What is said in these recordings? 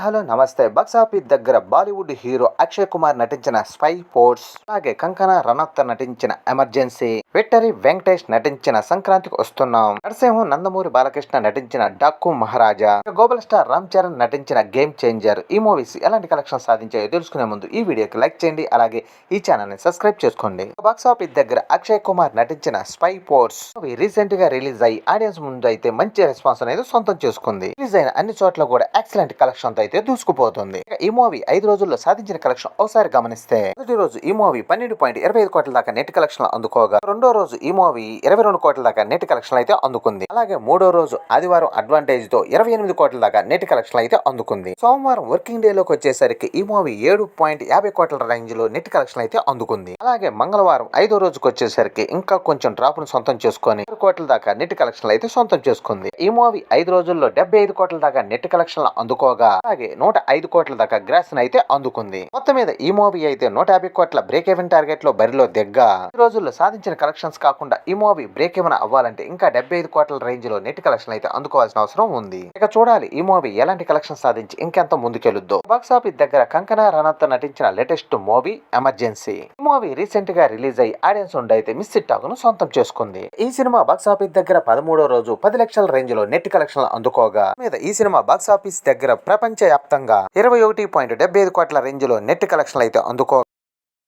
Hello నమస్తే. Box office దగ్గర Bollywood hero Akshay Kumar నటించిన స్పై ఫోర్స్ అలాగే కంకనా రనౌత్ నటించిన ఎమర్జెన్సీ విక్టరీ వెంకటేష్ నటించిన సంక్రాంతికి వస్తున్నాం. నరసింహం నందమూరి బాలకృష్ణ నటించిన డాక్కు మహారాజా గోబల్ స్టార్ రామ్ చరణ్ నటించిన గేమ్ చేంజర్ ఈ మూవీస్ ఎలాంటి కలెక్షన్ సాధించాయో తెలుసుకునే ముందు ఈ వీడియోకి లైక్ చేయండి అలాగే ఈ ఛానల్ని సబ్స్క్రైబ్ చేసుకోండి. బాక్స్ ఆఫీస్ దగ్గర అక్షయ్ కుమార్ నటించిన స్పై ఫోర్స్ మూవీ రీసెంట్గా రిలీజ్ అయ్యి ఆడియన్స్ ముందు అయితే మంచి రెస్పాన్స్ అనేది సొంతం చేసుకుంది. రిలీజ్ అయిన అన్ని చోట్ల కూడా ఎక్సలెంట్ కలెక్షన్ అయితే దూసుకుపోతుంది. ఈ మూవీ ఐదు రోజుల్లో సాధించిన కలెక్షన్ ఒకసారి గమనిస్తే మొదటి రోజు ఈ మూవీ పన్నెండు పాయింట్ ఇరవై ఐదు కోట్ల దాకా నెట్ కలెక్షన్ అందుకోగా రెండో రోజు ఈ మూవీ ఇరవై రెండు కోట్ల దాకా నెట్ కలెక్షన్ అయితే అందుకుంది. అలాగే మూడో రోజు ఆదివారం అడ్వాంటేజ్తో ఇరవై ఎనిమిది కోట్ల దాకా నెట్ కలెక్షన్ అయితే అందుకుంది. సోమవారం వర్కింగ్ డే లోకి వచ్చేసరికి ఈ మూవీ ఏడు పాయింట్ యాభై కోట్ల రేంజ్లో నెట్ కలెక్షన్ అయితే అందుకుంది. అలాగే మంగళవారం ఐదో రోజుకి వచ్చేసరికి ఇంకా కొంచెం డ్రాప్ను సొంతం చేసుకొని కోట్ల దాకా నెట్ కలెక్షన్ అయితే సొంతం చేసుకుంది. ఈ మూవీ ఐదు రోజుల్లో డెబ్బై ఐదు కోట్ల దాకా నెట్ కలెక్షన్ అందుకోగా అలాగే నూట ఐదు కోట్ల దాకా గ్రాస్ అయితే అందుకుంది. మొత్తం మీద ఈ మూవీ అయితే నూట యాభై కోట్ల బ్రేక్ ఈవెన్ టార్గెట్లో బరిలో దిగ్గా. ఈ రోజుల్లో సాధించిన కలెక్షన్స్ కాకుండా ఈ మూవీ బ్రేక్ ఈవెన్ అవ్వాలంటే ఇంకా డెబ్బై ఐదు కోట్ల రేంజ్లో నెట్ కలెక్షన్ అయితే అందుకోవాల్సిన అవసరం ఉంది. ఇక చూడాలి ఈ మూవీ ఎలాంటి కలెక్షన్ సాధించి ఇంకెంత ముందుకెళ్ళుద్దో బాక్స్ ఆఫీస్ దగ్గర కంకనా రనత్ నటించిన లేటెస్ట్ మూవీ ఎమర్జెన్సీ ఈ మూవీ రీసెంట్గా రిలీజ్ అయ్యి ఆడియన్స్ ఉండి అయితే మిస్ను సొంతం చేసుకుంది. ఈ సినిమా బాక్స్ ఆఫీస్ దగ్గర పదమూడో రోజు పది లక్షల రేంజ్లో నెట్ కలెక్షన్ అందుకోగా. మీద ఈ సినిమా బాక్స్ ఆఫీస్ దగ్గర ప్రపంచ వ్యాప్తంగా ఇరవై ఒకటి పాయింట్ డెబ్బై ఐదు కోట్ల రేంజ్లో నెట్ కలెక్షన్లు అయితే అందుకో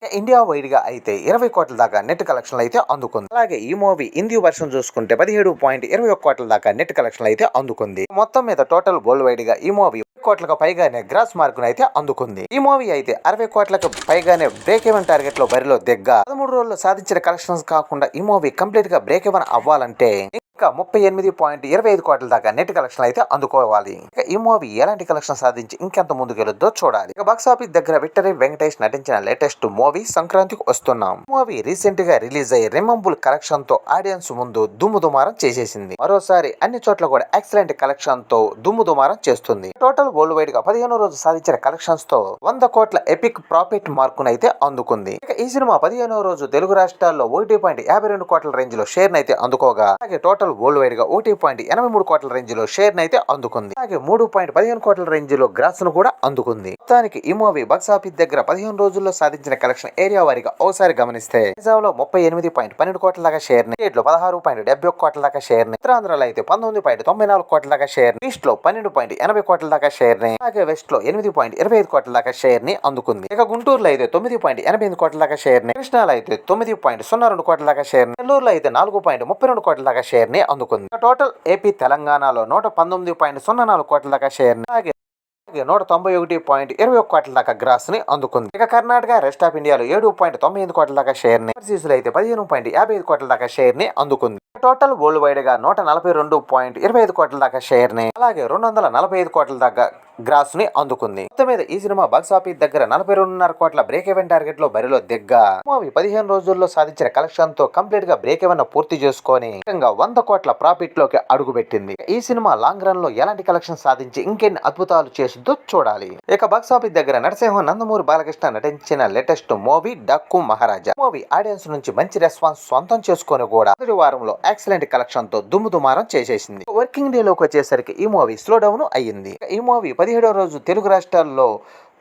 ఇండియా వైడ్గా అయితే ఇరవై కోట్ల దాకా నెట్ కలెక్షన్ అయితే అందుకుంది. అలాగే ఈ మూవీ హిందీ వర్షన్ చూసుకుంటే పదిహేడు పాయింట్ ఇరవై ఒక కోట్ల దాకా నెట్ కలెక్షన్ అయితే అందుకుంది. మొత్తం మీద టోటల్ వరల్డ్ వైడ్గా ఈ మూవీ కోట్లకు పైగానే గ్రాస్ మార్క్ అయితే అందుకుంది. ఈ మూవీ అయితే అరవై కోట్లకు పైగానే బ్రేక్ ఎవెన్ టార్గెట్లో బరిలో దిగ్గా. పదమూడు రోజుల్లో సాధించిన కలెక్షన్స్ కాకుండా ఈ మూవీ కంప్లీట్గా బ్రేక్ ఎవెన్ అవ్వాలంటే ఇంకా ముప్పై ఎనిమిది పాయింట్ ఇరవై ఐదు కోట్ల దాకా నెట్ కలెక్షన్ అయితే అందుకోవాలి. ఇక ఈ మూవీ ఎలాంటి కలెక్షన్ సాధించి ఇంకెంత ముందుకెళ్ళొద్దో చూడాలి. ఇక బాక్స్ ఆఫీస్ దగ్గర విక్టరీ వెంకటేష్ నటించిన లేటెస్ట్ మూవీ సంక్రాంతికి వస్తున్నాం. మూవీ రీసెంట్గా రిలీజ్ అయ్యి రిమంబుల్ కలెక్షన్తో ఆడియన్స్ ముందు దుమ్ము దుమారం చేసేసింది. మరోసారి అన్ని చోట్ల కూడా ఎక్సలెంట్ కలెక్షన్తో దుమ్ము దుమారం చేస్తుంది. టోటల్ వరల్డ్ వైడ్గా పదిహేను రోజు సాధించిన కలెక్షన్స్తో వంద కోట్ల ఎపిక్ ప్రాఫిట్ మార్కునైతే అందుకుంది. ఇక ఈ సినిమా పదిహేనో రోజు తెలుగు రాష్ట్రాల్లో ఒకటి పాయింట్ యాభై రెండు కోట్ల రేంజ్లో షేర్ అయితే అందుకోగా. అలాగే టోటల్ వరల్డ్ వైడ్గా ఒకటి పాయింట్ ఎనభై మూడు కోట్ల రేంజ్లో షేర్ అయితే అందుకుంది. అలాగే మూడు పాయింట్ పదిహేను కోట్ల రేంజ్లో గ్రాస్ను కూడా అందుకుంది. మొత్తానికి ఈ మూవీ బాక్స్ ఆఫీస్ దగ్గర పదిహేను రోజుల్లో సాధించిన కలెక్షన్ ఏరియా వారిగా ఒకసారి గమనిస్తే నిజాంలో ముప్పై ఎనిమిది పాయింట్ పన్నెండు కోట్ల దాకా షేర్ని లో పదహారు పాయింట్ డెబ్బై ఒక కోట్ల దాకా షేర్ ఉత్తరాంధ్రలో అయితే పంతొమ్మిది పాయింట్ తొంభై నాలుగు కోట్ల దాకా షేర్ ఈస్ట్లో పన్నెండు పాయింట్ ఎనభై కోట్ల దాకా షేర్ని అలాగే వెస్ట్లో ఎనిమిది పాయింట్ ఇరవై ఐదు కోట్ల దాకా షేర్ని అందుకుంది. ఇక గుంటూరులో అయితే తొమ్మిది పాయింట్ ఎనభై ఎనిమిది కోట్ల దాకా షేర్ని కృష్ణాలో అయితే తొమ్మిది పాయింట్ సున్నా రెండు కోట్ల దాకా షేర్ నెల్లూరులో అయితే నాలుగు పాయింట్ ముప్పై రెండు కోట్ల దాకా షేర్ షేర్ని అందుకుంది. టోటల్ ఏపీ తెలంగాణలో నూట పంతొమ్మిది పాయింట్ సున్నా నాలుగు కోట్ల దాకా షేర్ని అలాగే అలాగే నూట తొంభై ఒకటి పాయింట్ ఇరవై ఒక కోట్ల దాకా గ్రాస్ని అందుకుంది. ఇక కర్ణాటక రెస్ట్ ఆఫ్ ఇండియాలో ఏడు పాయింట్ తొంభై ఎనిమిది కోట్ల దాకా షేర్ని ఓవర్సీస్లో అయితే పదిహేను పాయింట్ యాభై ఐదు కోట్ల దాకా షేర్ని అందుకుంది. టోటల్ వరల్డ్ వైడ్గా నూట నలభై రెండు పాయింట్ ఇరవై ఐదు కోట్ల దాకా షేర్ని అలాగే రెండు వందల నలభై ఐదు కోట్ల దాకా గ్రాస్ని అందుకుంది. మొత్తం మీద ఈ సినిమా బాక్స్ ఆఫీస్ దగ్గర నలభై రెండున్నర కోట్ల బ్రేక్ ఈవెన్ టార్గెట్లో బరిలో దిగ్గా మూవీ పదిహేను రోజుల్లో సాధించిన కలెక్షన్తో కంప్లీట్గా బ్రేక్ ఈవెన్ పూర్తి చేసుకొని వంద కోట్ల ప్రాఫిట్లోకి అడుగు పెట్టింది ఈ సినిమా లాంగ్ రన్లో ఎలాంటి కలెక్షన్ సాధించి ఇంకెన్ని అద్భుతాలు చేస్తుందో చూడాలి. ఇక బాక్స్ ఆఫీస్ దగ్గర నరసింహం నందమూరి బాలకృష్ణ నటించిన latest movie Daaku Maharaaj. Movie audience నుంచి మంచి రెస్పాన్స్ సొంతం చేసుకొని కూడా మొదటి వారంలో ఎక్సలెంట్ కలెక్షన్తో దుమ్ము దుమారం చేసేసింది. వర్కింగ్ డే లోకి వచ్చేసరికి ఈ మూవీ స్లో డౌన్ అయ్యింది. ఈ మూవీ పదిహేడవ రోజు తెలుగు రాష్ట్రాల్లో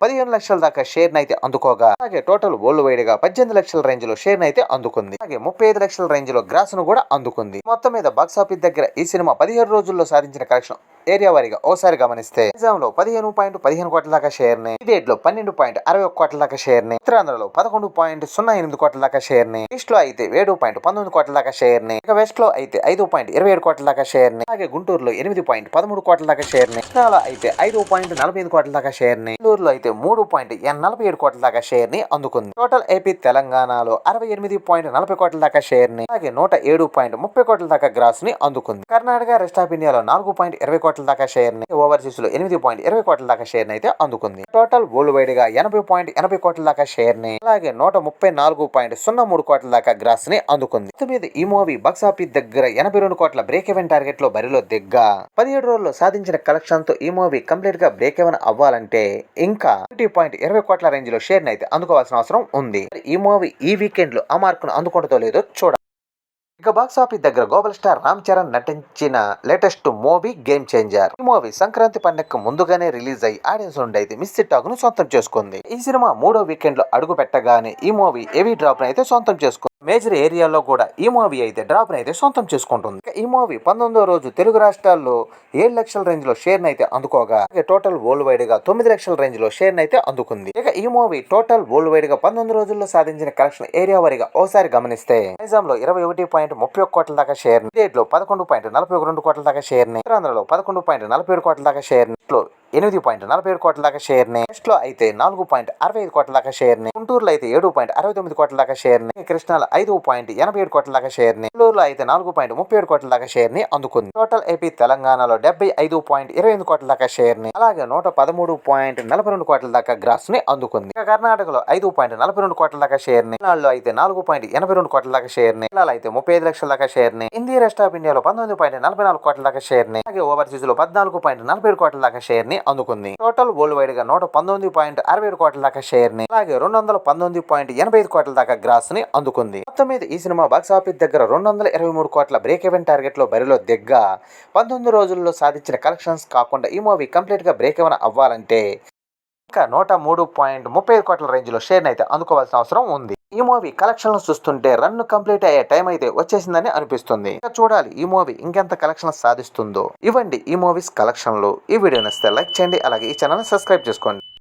పదిహేను లక్షల దాకా షేర్ అయితే అందుకోగా అలాగే టోటల్ వరల్డ్ వైడ్గా పద్దెనిమిది లక్షల రేంజ్లో షేర్ అయితే అందుకుంది. అలాగే ముప్పై ఐదు లక్షల రేంజ్లో గ్రాస్ను కూడా అందుకుంది. మొత్తం మీద బాక్స్ ఆఫీస్ దగ్గర ఈ సినిమా పదిహేడు రోజుల్లో సాధించిన కలెక్షన్ ఏరియా వారీగా ఓసారి గమనిస్తే నిజాంలో పదిహేను పాయింట్ పదిహేను కోట్ల దాకా షేర్ని స్టేట్లో పన్నెండు పాయింట్ అరవై ఒక్క కోట్ల దాకా షేర్ని ఉత్తరాంధ్రలో పదకొండు పాయింట్ సున్నా ఎనిమిది కోట్ల దాకా షేర్ని ఈస్ట్లో అయితే ఏడు పాయింట్ పంతొమ్మిది కోట్ల దాకా షేర్ని ఇక వెస్ట్లో అయితే ఐదు పాయింట్ ఇరవై ఏడు కోట్ల దాకా షేర్ని అలాగే గుంటూరులో ఎనిమిది పాయింట్ పదమూడు కోట్ల దాకా షేర్ని కృష్ణాలో అయితే ఐదు పాయింట్ నలభై ఎనిమిది కోట్ల దాకా షేర్ని నెల్లూరులో అయితే మూడు పాయింట్ నలభై ఏడు కోట్ల దాకా షేర్ని అందుకుంది టోటల్ ఏపీ తెలంగాణలో అరవై ఎనిమిది పాయింట్ నలభై కోట్ల దాకా షేర్ని అలాగే నూట ఏడు పాయింట్ ముప్పై కోట్ల దాకా గ్రాస్ని అందుకుంది కర్ణాటక రెస్ట్ ఆఫ్ ఇండియాలో నాలుగు పాయింట్ ఇరవై కోట్ల దాకా షేర్ని ఓవర్సీస్లో ఎనిమిది పాయింట్ ఇరవై కోట్ల దాకా షేర్ అయితే అందుకుంది. టోటల్ వరల్డ్ వైడ్గా ఎనభై పాయింట్ ఎనభై కోట్ల దాకా షేర్ని అలాగే నూట ముప్పై నాలుగు పాయింట్ సున్నా మూడు కోట్ల దాకా గ్రాస్ని అందుకుంది. మీద ఈ మూవీ బాక్సాఫీస్ దగ్గర ఎనభై రెండు కోట్ల బ్రేక్ ఎవెన్ టార్గెట్లో బరిలో దిగ్గా. పదిహేడు రోజుల్లో సాధించిన కలెక్షన్తో ఈ మూవీ కంప్లీట్గా బ్రేక్ ఎవెన్ అవ్వాలంటే ఇంకా ఒకటి పాయింట్ ఇరవై కోట్ల రేంజ్లో షేర్ అయితే అందుకోవాల్సిన అవసరం ఉంది. ఈ మూవీ ఈ వీకెండ్లో ఆ మార్కును అందుకుంటుందో లేదో చూడాలి ఇక బాక్స్ ఆఫీస్ దగ్గర గోబల్ స్టార్ రామ్ చరణ్ నటించిన లేటెస్ట్ మూవీ గేమ్ చేంజర్ ఈ మూవీ సంక్రాంతి పండుగకు ముందుగానే రిలీజ్ అయ్యి ఆడియన్స్ నుండి అయితే మిస్ టాక్ను సొంతం చేసుకుంది. ఈ సినిమా మూడో వీకెండ్లో అడుగు పెట్టగానే ఈ మూవీ హెవీ డ్రాప్ అయితే సొంతం చేసుకుంది. మేజర్ ఏరియాలో కూడా ఈ మూవీ అయితే డ్రాప్ అయితే సొంతం చేసుకుంటుంది. ఇక ఈ మూవీ పంతొమ్మిదో రోజు తెలుగు రాష్ట్రాల్లో ఏడు లక్షల రేంజ్లో షేర్ అయితే అందుకోగా టోటల్ వరల్డ్ వైడ్గా తొమ్మిది లక్షల రేంజ్లో షేర్ అయితే అందుకుంది. ఇక ఈ మూవీ టోటల్ వరల్డ్ వైడ్గా పంతొమ్మిది రోజుల్లో సాధించిన కలెక్షన్ ఏరియా వారిగా ఓసారి గమనిస్తే నైజాం లో ఇరవై ఒకటి పాయింట్ ముప్పై ఒక కోట్ల దాకా షేర్ స్టేట్లో పదకొండు పాయింట్ నలభై ఒక రెండు కోట్ల దాకా షేర్ని ఉత్తరాంధ్రలో పదకొండు పాయింట్ నలభై ఏడు కోట్ల దాకా షేర్లో ఎనిమిది పాయింట్ నలభై ఏడు కోట్ల దాకా షేర్ని వెస్ట్లో అయితే నాలుగు పాయింట్ అరవై ఐదు కోట్ల దాకా షేర్ని గుంటూరులో అయితే ఏడు పాయింట్ అరవై తొమ్మిది కోట్ల దాకా షేర్ని కృష్ణాలో ఐదు పాయింట్ ఎనభై ఏడు కోట్ల దాకా షేర్ని నెల్లూరులో అయితే నాలుగు పాయింట్ ముప్పై ఏడు కోట్ల దాకా షేర్ని అందుకుంది టోటల్ ఏపీ తెలంగాణలో డెబ్బై ఐదు పాయింట్ ఇరవై ఎనిమిది కోట్ల దాకా షేర్ని అలాగే నూట పదమూడు పాయింట్ నలభై రెండు కోట్ల దాకా గ్రాస్ని అందుకుంది ఇక కర్ణాటకలో ఐదు పాయింట్ నలభై రెండు కోట్ల దాకా షేర్ని తమిళనాడులో అయితే నాలుగు పాయింట్ ఎనభై రెండు కోట్ల దాకా షేర్ని కేరళలో అయితే ముప్పై ఐదు లక్షల దాకా షేర్ని ఇండియా రెస్ట్ ఆఫ్ ఇండియాలో పంతొమ్మిది పాయింట్ నలభై నాలుగు కోట్ల దాకా షేర్ని అలాగే ఓవర్సీస్లో పద్నాలుగు పాయింట్ నలభై ఏడు కోట్ల దాకా షేర్ని అందుకుంది. టోటల్ వరల్డ్ వైడ్గా నూట పంతొమ్మిది పాయింట్ అరవై ఏడు కోట్ల దాకా షేర్ని అలాగే రెండు వందల పంతొమ్మిది పాయింట్ ఎనభై ఐదు కోట్ల దాకా గ్రాస్ని అందుకుంది. మొత్తం మీద ఈ సినిమా బాక్స్ ఆఫీస్ దగ్గర రెండు వందల ఇరవై మూడు కోట్ల బ్రేక్ ఎవెన్ టార్గెట్లో బరిలో దిగ్గా పంతొమ్మిది రోజుల్లో సాధించిన కలెక్షన్స్ కాకుండా ఈ మూవీ కంప్లీట్గా బ్రేక్ ఎవెన్ అవ్వాలంటే ఇంకా నూట మూడు పాయింట్ ముప్పై ఐదు కోట్ల రేంజ్లో షేర్ అయితే అందుకోవాల్సిన అవసరం ఉంది. ఈ మూవీ కలెక్షన్లు చూస్తుంటే రన్ కంప్లీట్ అయ్యే టైం అయితే వచ్చేసిందని అనిపిస్తుంది. ఇంకా చూడాలి ఈ మూవీ ఇంకెంత కలెక్షన్ సాధిస్తుందో. ఇవ్వండి ఈ మూవీస్ కలెక్షన్లు. ఈ వీడియో నచ్చితే లైక్ చేయండి అలాగే ఈ ఛానల్ సబ్స్క్రైబ్ చేసుకోండి.